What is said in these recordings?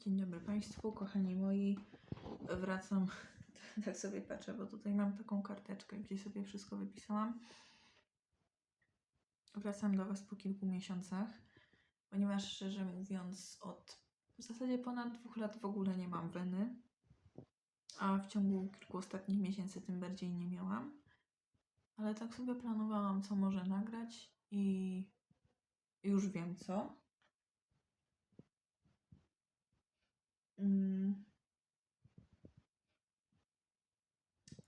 Dzień dobry Państwu, kochani moi. Wracam, tak sobie patrzę, bo tutaj mam taką karteczkę, gdzie sobie wszystko wypisałam. Wracam do Was po kilku miesiącach, ponieważ szczerze mówiąc, od w zasadzie ponad dwóch lat w ogóle nie mam weny, a w ciągu kilku ostatnich miesięcy tym bardziej nie miałam. Ale tak sobie planowałam, co może nagrać i już wiem co.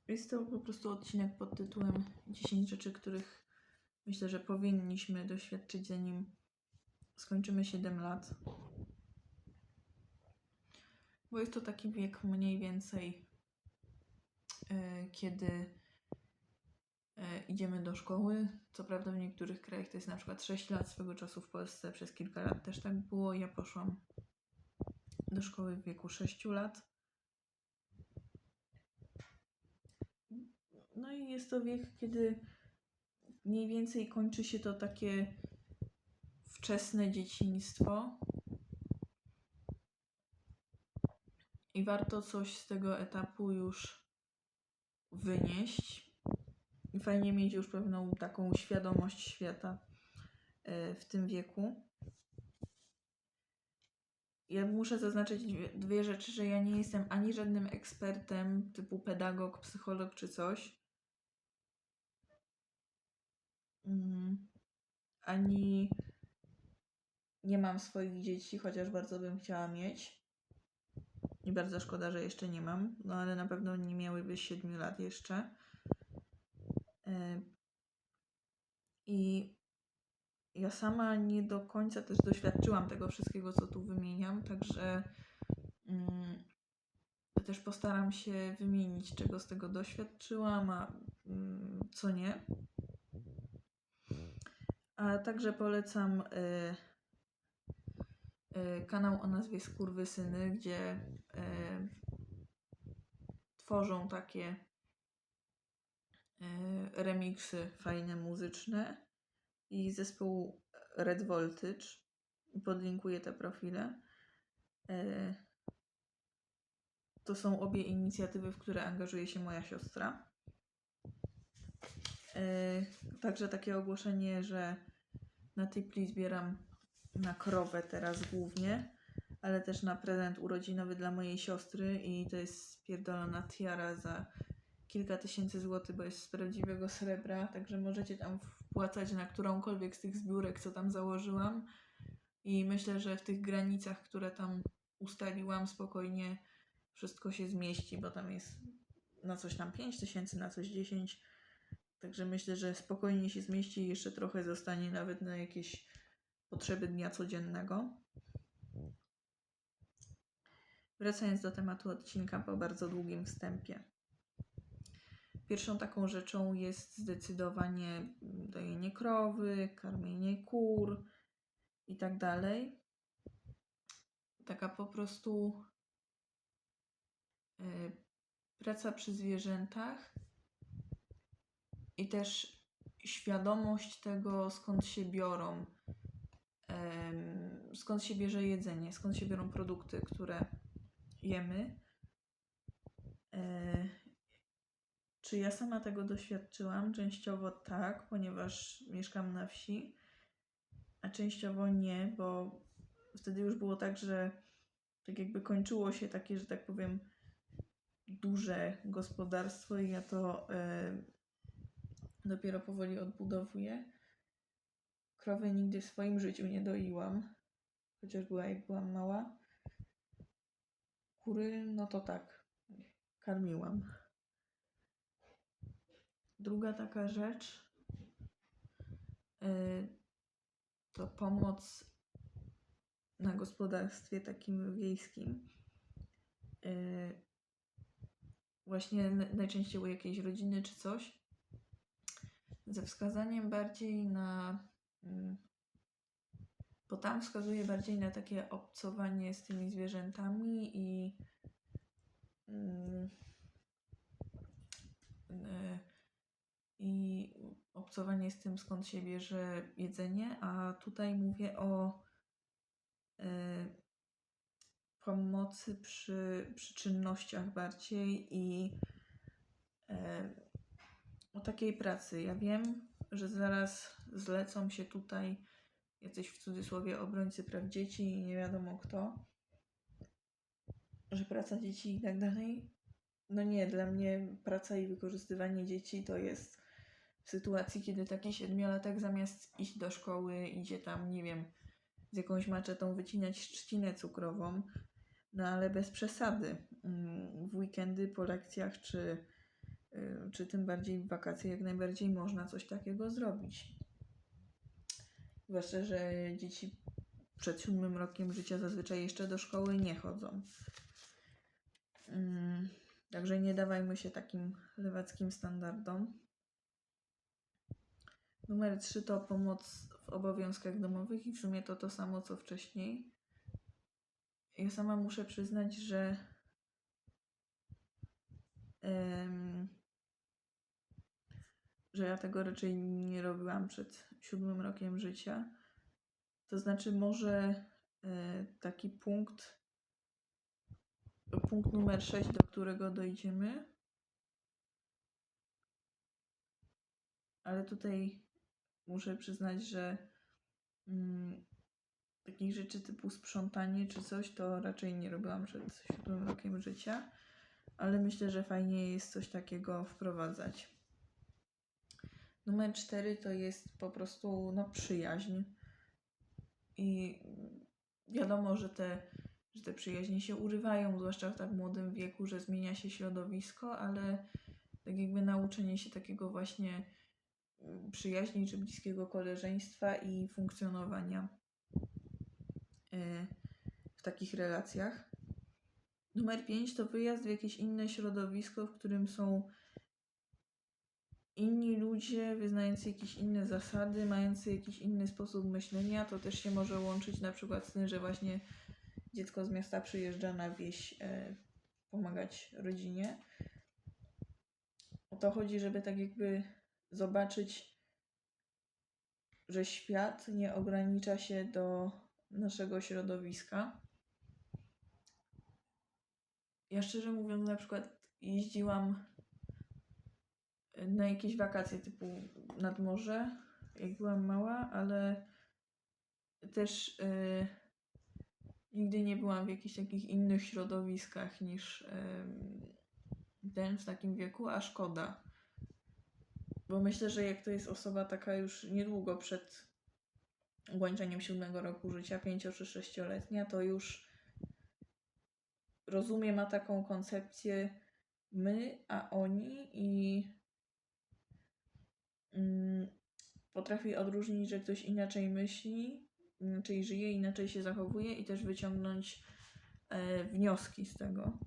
Jest to po prostu odcinek pod tytułem 10 rzeczy, których myślę, że powinniśmy doświadczyć zanim skończymy 7 lat. Bo jest to taki wiek mniej więcej, e, kiedy e, idziemy do szkoły. Co prawda w niektórych krajach to jest na przykład 6 lat, swego czasu w Polsce przez kilka lat też tak było. Ja poszłam do szkoły w wieku 6 lat. No i jest to wiek, kiedy mniej więcej kończy się to takie wczesne dzieciństwo. I warto coś z tego etapu już wynieść. I fajnie mieć już pewną taką świadomość świata e, w tym wieku. Ja muszę zaznaczyć dwie, rzeczy, że ja nie jestem ani żadnym ekspertem typu pedagog, psycholog czy coś. Mm, ani nie mam swoich dzieci, chociaż bardzo bym chciała mieć. I bardzo szkoda, że jeszcze nie mam. No ale na pewno nie miałyby 7 lat jeszcze. Y, I ja sama nie do końca też doświadczyłam tego wszystkiego, co tu wymieniam, także mm, też postaram się wymienić, czego z tego doświadczyłam, a mm, co nie. A także polecam y, y, kanał o nazwie Skurwysyny, gdzie y, tworzą takie y, remiksy fajne muzyczne i zespół Red Voltage. Podlinkuję te profile. Y, To są obie inicjatywy, w które angażuje się moja siostra. Y, Także takie ogłoszenie, że na Tipli zbieram na krowę teraz głównie, ale też na prezent urodzinowy dla mojej siostry i to jest spierdolona tiara za kilka tysięcy złotych, bo jest z prawdziwego srebra, także możecie tam wpłacać na którąkolwiek z tych zbiórek, co tam założyłam i myślę, że w tych granicach, które tam ustaliłam spokojnie wszystko się zmieści, bo tam jest na coś tam 5 tysięcy, na coś 10 Także myślę, że spokojnie się zmieści i jeszcze trochę zostanie nawet na jakieś potrzeby dnia codziennego. Wracając do tematu odcinka po bardzo długim wstępie. Pierwszą taką rzeczą jest zdecydowanie dojenie krowy, karmienie kur i tak dalej. Taka po prostu y, praca przy zwierzętach i też świadomość tego, skąd się biorą, skąd się bierze jedzenie, skąd się biorą produkty, które jemy. Czy ja sama tego doświadczyłam? Częściowo tak, ponieważ mieszkam na wsi, a częściowo nie, bo wtedy już było tak, że tak jakby kończyło się takie, że tak powiem, duże gospodarstwo i ja to e, dopiero powoli odbudowuję. Krowy nigdy w swoim życiu nie doiłam, chociaż była jak byłam mała. Kury, no to tak, karmiłam. Druga taka rzecz y, to pomoc na gospodarstwie takim wiejskim. Y, Właśnie najczęściej u jakiejś rodziny czy coś ze wskazaniem bardziej na. mm, Bo tam wskazuje bardziej na takie obcowanie z tymi zwierzętami i. mm, y, I obcowanie z tym, skąd się bierze jedzenie, a tutaj mówię o y, pomocy przy, przy czynnościach bardziej i e, o takiej pracy. Ja wiem, że zaraz zlecą się tutaj jacyś w cudzysłowie obrońcy praw dzieci i nie wiadomo kto, że praca dzieci i tak dalej. No nie, dla mnie praca i wykorzystywanie dzieci to jest w sytuacji, kiedy taki siedmiolatek zamiast iść do szkoły idzie tam, nie wiem, z jakąś maczetą wycinać trzcinę cukrową, no ale bez przesady. Mm, W weekendy po lekcjach czy, y, czy tym bardziej w wakacje jak najbardziej można coś takiego zrobić. Zwłaszcza, że dzieci przed siódmym rokiem życia zazwyczaj jeszcze do szkoły nie chodzą. Mm, Także nie dawajmy się takim lewackim standardom. Numer 3 to pomoc w obowiązkach domowych i w sumie to to samo co wcześniej. Ja sama muszę przyznać, że em, że ja tego raczej nie robiłam przed siódmym rokiem życia. To znaczy może e, taki punkt punkt numer 6, do którego dojdziemy. Ale tutaj muszę przyznać, że mm, takich rzeczy typu sprzątanie czy coś, to raczej nie robiłam przed siódmym rokiem życia. Ale myślę, że fajnie jest coś takiego wprowadzać. Numer 4 to jest po prostu no, przyjaźń. I wiadomo, że te, że te przyjaźnie się urywają, zwłaszcza w tak młodym wieku, że zmienia się środowisko, ale tak jakby nauczenie się takiego właśnie przyjaźni czy bliskiego koleżeństwa i funkcjonowania y, w takich relacjach. Numer 5 to wyjazd w jakieś inne środowisko, w którym są inni ludzie wyznający jakieś inne zasady, mający jakiś inny sposób myślenia. To też się może łączyć na przykład z tym, że właśnie dziecko z miasta przyjeżdża na wieś e, pomagać rodzinie. O to chodzi, żeby tak jakby zobaczyć, że świat nie ogranicza się do naszego środowiska. Ja szczerze mówiąc, na przykład jeździłam na jakieś wakacje typu nad morze, jak byłam mała, ale też e, nigdy nie byłam w jakichś takich innych środowiskach niż em, ten w takim wieku, a szkoda. Bo myślę, że jak to jest osoba taka już niedługo przed ukończeniem siódmego roku życia, pięcio czy sześcioletnia, to już rozumie, ma taką koncepcję my, a oni i mm, potrafi odróżnić, że ktoś inaczej myśli, inaczej żyje, inaczej się zachowuje i też wyciągnąć e, wnioski z tego.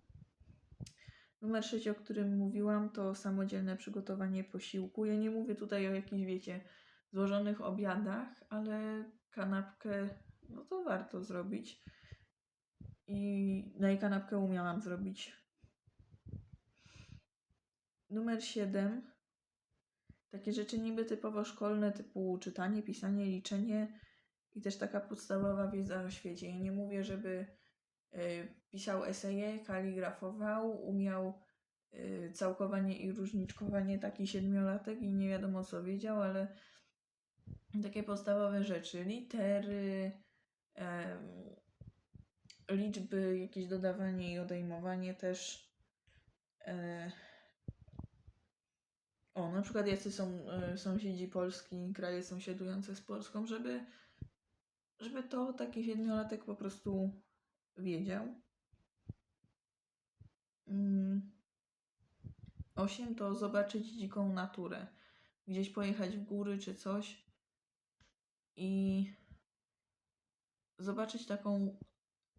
Numer 6, o którym mówiłam, to samodzielne przygotowanie posiłku. Ja nie mówię tutaj o jakichś, wiecie, złożonych obiadach, ale kanapkę, no to warto zrobić. I no i kanapkę umiałam zrobić. Numer 7. Takie rzeczy niby typowo szkolne, typu czytanie, pisanie, liczenie i też taka podstawowa wiedza o świecie. Ja nie mówię, żeby pisał eseje, kaligrafował, umiał y, całkowanie i różniczkowanie taki siedmiolatek i nie wiadomo co wiedział, ale takie podstawowe rzeczy, litery, liczby, jakieś dodawanie i odejmowanie też. E, o, na przykład jacy są e, sąsiedzi Polski, kraje sąsiadujące z Polską, żeby, żeby to taki siedmiolatek po prostu wiedział. Mm. Osiem to zobaczyć dziką naturę. Gdzieś pojechać w góry czy coś i zobaczyć taką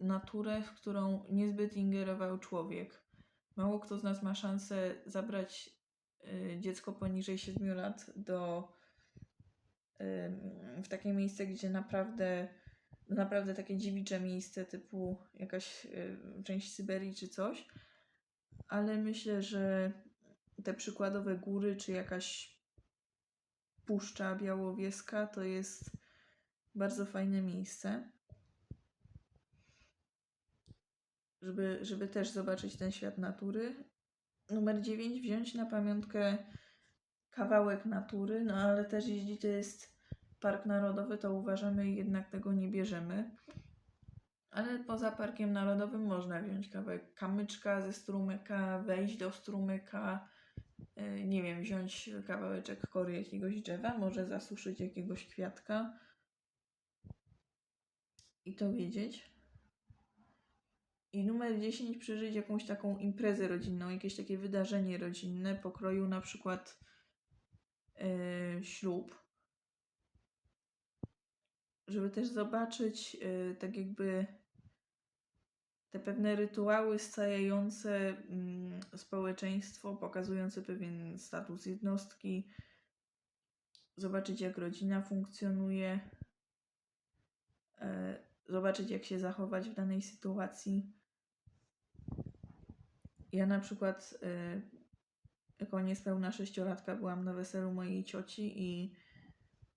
naturę, w którą niezbyt ingerował człowiek. Mało kto z nas ma szansę zabrać y, dziecko poniżej 7 lat do w takie miejsce, gdzie naprawdę naprawdę takie dziewicze miejsce typu jakaś y, część Syberii czy coś. Ale myślę, że te przykładowe góry czy jakaś puszcza białowieska to jest bardzo fajne miejsce. żeby, żeby też zobaczyć ten świat natury. Numer 9, wziąć na pamiątkę kawałek natury, no ale też jeśli to jest park narodowy, to uważamy i jednak tego nie bierzemy. Ale poza parkiem narodowym można wziąć kawałek kamyczka ze strumyka, wejść do strumyka, y, nie wiem, wziąć kawałeczek kory jakiegoś drzewa, może zasuszyć jakiegoś kwiatka i to wiedzieć. I numer 10 przeżyć jakąś taką imprezę rodzinną, jakieś takie wydarzenie rodzinne, pokroju na przykład yy, ślub. Żeby też zobaczyć yy, tak jakby te pewne rytuały scajające mm, społeczeństwo, pokazujące pewien status jednostki, zobaczyć jak rodzina funkcjonuje, e, zobaczyć jak się zachować w danej sytuacji. Ja na przykład e, jako niespełna sześciolatka byłam na weselu mojej cioci i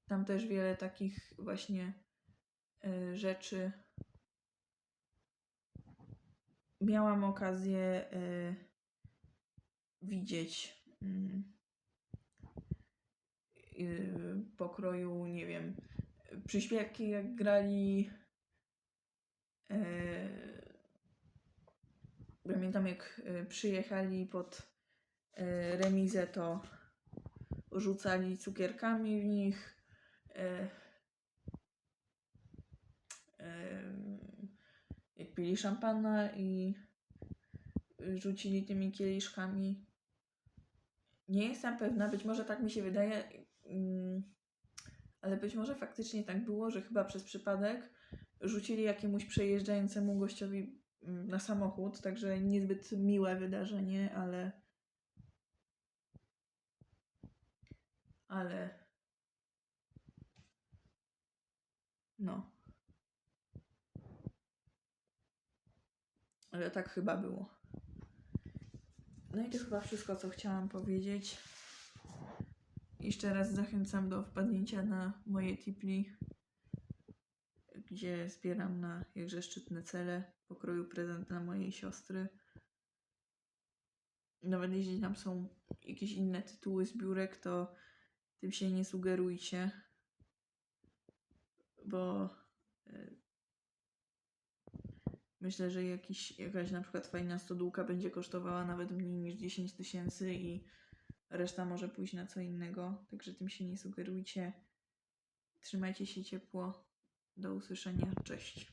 tam też wiele takich właśnie e, rzeczy miałam okazję y, widzieć mm, y, pokroju, nie wiem, przyśpiewki jak grali. Pamiętam jak przyjechali pod remizę, to rzucali cukierkami w nich. Y, em, jak pili szampana i rzucili tymi kieliszkami. Nie jestem pewna, być może tak mi się wydaje, mm, ale być może faktycznie tak było, że chyba przez przypadek rzucili jakiemuś przejeżdżającemu gościowi mm, na samochód, także niezbyt miłe wydarzenie, ale ale no. Ale tak chyba było. No i to chyba wszystko, co chciałam powiedzieć. Jeszcze raz zachęcam do wpadnięcia na moje tipli, gdzie zbieram na jakże szczytne cele pokroju prezent dla mojej siostry. Nawet jeśli tam są jakieś inne tytuły zbiórek, to tym się nie sugerujcie, bo e, Myślę, że jakiś, jakaś na przykład fajna stodółka będzie kosztowała nawet mniej niż 10 tysięcy i reszta może pójść na co innego, także tym się nie sugerujcie. Trzymajcie się ciepło. Do usłyszenia. Cześć.